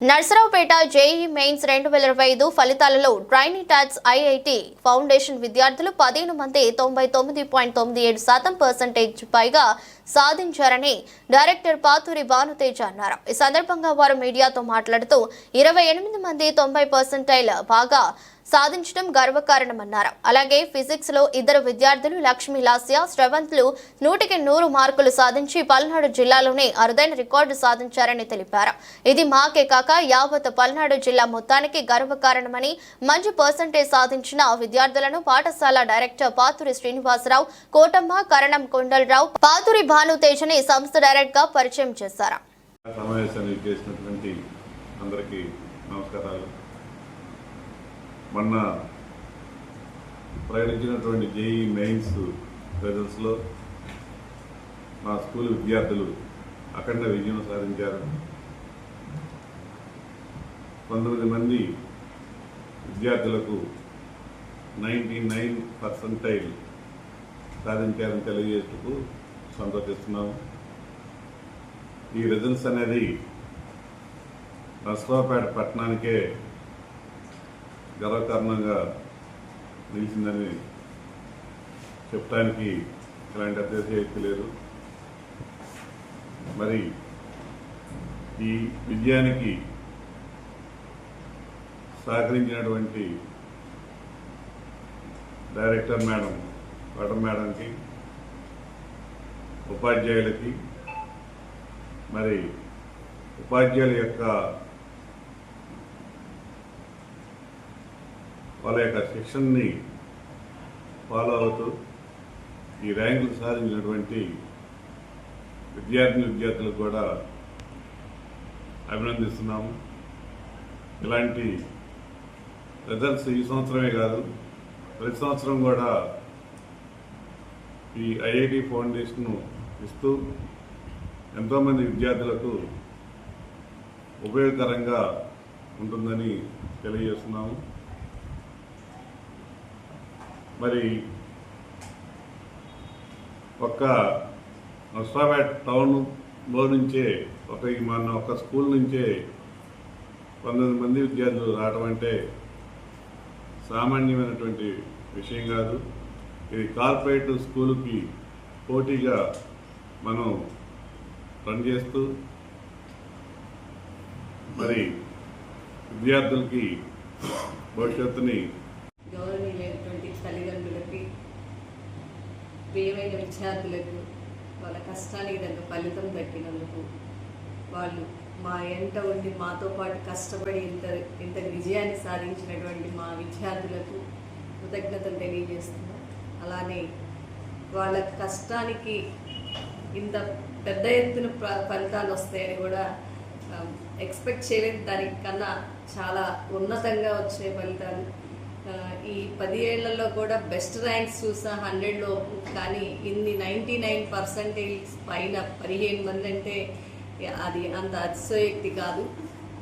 Narasaraopet JEE mains రెండు వేల ఇరవై ఐదు ఫలితాలలో ట్రైనీ టాట్స్ ఐఐటి ఫౌండేషన్ విద్యార్థులు పదిహేను మంది తొంభై తొమ్మిది పాయింట్ తొమ్మిది ఏడు శాతం పర్సెంటేజ్ పైగా సాధించారని డైరెక్టర్ పాతూరి భానుతేజ అన్నారు. ఈ సందర్భంగా వారు మీడియాతో మాట్లాడుతూ ఇరవై ఎనిమిది మంది తొంభై పర్సెంటైల్ బాగా సాధించడం గర్వకారణమన్నారు. అలాగే ఫిజిక్స్లో ఇద్దరు విద్యార్థులు లక్ష్మీ లాస్య శ్రవంత్లు నూటికి నూరు మార్కులు సాధించి పల్నాడు జిల్లాలోనే అరుదైన రికార్డు సాధించారని తెలిపారు. ఇది మాకే కాక యావత్ పల్నాడు జిల్లా మొత్తానికి గర్వకారణమని మంచి పర్సంటేజ్ సాధించిన విద్యార్థులను పాఠశాల డైరెక్టర్ పాతూరి శ్రీనివాసరావు కోటమ్మ కరణం కొండలరావు పాతూరి భానుతేజని సంస్థ డైరెక్ట్గా పరిచయం చేశారు. సమావేశాన్ని చేసినటువంటి అందరికీ నమస్కారాలు. మొన్న ప్రకటించినటువంటి జేఈ మెయిన్స్ రిజల్ట్స్లో మా స్కూల్ విద్యార్థులు అఖండ విజయం సాధించారు. పంతొమ్మిది మంది విద్యార్థులకు నైంటీ నైన్ పర్సంటైల్ సాధించారని తెలియజేస్తూ సంతోషిస్తున్నాము. ఈ రిజల్ట్స్ అనేది నర్సరావుపేట పట్టణానికే గర్వకారణంగా నిలిచిందని చెప్పడానికి ఇలాంటి అతిశయోక్తి లేదు. మరి ఈ విజయానికి సహకరించినటువంటి డైరెక్టర్ మేడం వాటర్ మేడంకి ఉపాధ్యాయులకి మరి ఉపాధ్యాయుల యొక్క వాళ్ళ యొక్క శిక్షణని ఫాలో అవుతూ ఈ ర్యాంకులు సాధించినటువంటి విద్యార్థిని విద్యార్థులకు కూడా అభినందిస్తున్నాము. ఇలాంటి రిజల్ట్స్ ఈ సంవత్సరమే కాదు ప్రతి సంవత్సరం కూడా ఈ ఐఐటి ఫౌండేషన్ను ఇస్తూ ఎంతోమంది విద్యార్థులకు ఉపయోగకరంగా ఉంటుందని తెలియజేస్తున్నాము. మరి ఒక్క నర్సాపేట టౌన్లో నుంచే ఒక ఈ మన ఒక స్కూల్ నుంచే పంతొమ్మిది మంది విద్యార్థులు రావడం అంటే సామాన్యమైనటువంటి విషయం కాదు. ఇది కార్పొరేట్ స్కూల్కి పోటీగా మనం రన్ చేస్తూ మరి విద్యార్థులకి భవిష్యత్తుని ప్రియమైన విద్యార్థులకు వాళ్ళ కష్టానికి తగ్గ ఫలితం దక్కినందుకు వాళ్ళు మా ఎంట ఉండి మాతో పాటు కష్టపడి ఇంత ఇంత విజయాన్ని సాధించినటువంటి మా విద్యార్థులకు కృతజ్ఞతలు తెలియజేస్తున్నాం. అలానే వాళ్ళ కష్టానికి ఇంత పెద్ద ఎత్తున ఫలితాలు వస్తాయని కూడా ఎక్స్పెక్ట్ చేయలేదు దానికన్నా చాలా ఉన్నతంగా వచ్చే ఫలితాలు ఈ పది ఏళ్ళలో కూడా బెస్ట్ ర్యాంక్స్ చూసా హండ్రెడ్లో కానీ ఇన్ని నైంటీ నైన్ పర్సెంటేజ్ పైన పదిహేను మంది అంటే అది అంత అతిశయోక్తి కాదు.